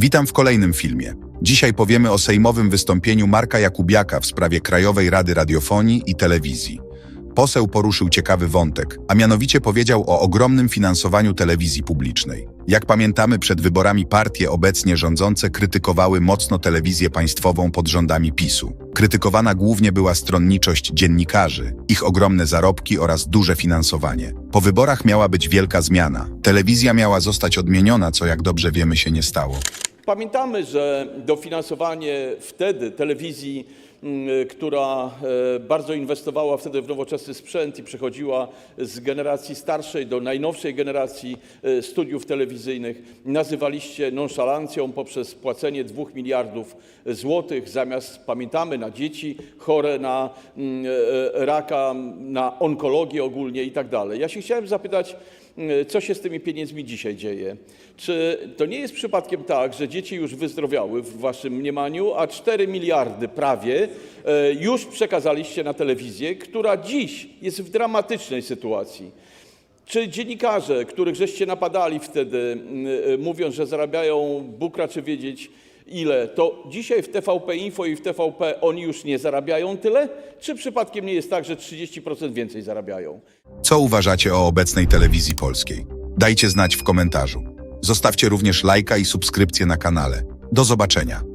Witam w kolejnym filmie. Dzisiaj powiemy o sejmowym wystąpieniu Marka Jakubiaka w sprawie Krajowej Rady Radiofonii i Telewizji. Poseł poruszył ciekawy wątek, a mianowicie powiedział o ogromnym finansowaniu telewizji publicznej. Jak pamiętamy, przed wyborami partie obecnie rządzące krytykowały mocno telewizję państwową pod rządami PiSu. Krytykowana głównie była stronniczość dziennikarzy, ich ogromne zarobki oraz duże finansowanie. Po wyborach miała być wielka zmiana. Telewizja miała zostać odmieniona, co jak dobrze wiemy się nie stało. Pamiętamy, że dofinansowanie wtedy telewizji, która e, bardzo inwestowała wtedy w nowoczesny sprzęt i przechodziła z generacji starszej do najnowszej generacji e, studiów telewizyjnych, nazywaliście nonszalancją poprzez płacenie 2 miliardów złotych zamiast, pamiętamy, na dzieci chore na mm, e, raka, na onkologię ogólnie i tak. Ja się chciałem zapytać, mm, co się z tymi pieniędzmi dzisiaj dzieje? Czy to nie jest przypadkiem tak, że dzieci już wyzdrowiały w waszym mniemaniu, a 4 miliardy prawie już przekazaliście na telewizję, która dziś jest w dramatycznej sytuacji? Czy dziennikarze, których żeście napadali wtedy, e, mówiąc, że zarabiają, Bóg raczy wiedzieć ile, to dzisiaj w TVP Info i w TVP oni już nie zarabiają tyle? Czy przypadkiem nie jest tak, że 30% więcej zarabiają? Co uważacie o obecnej telewizji polskiej? Dajcie znać w komentarzu. Zostawcie również lajka i subskrypcję na kanale. Do zobaczenia.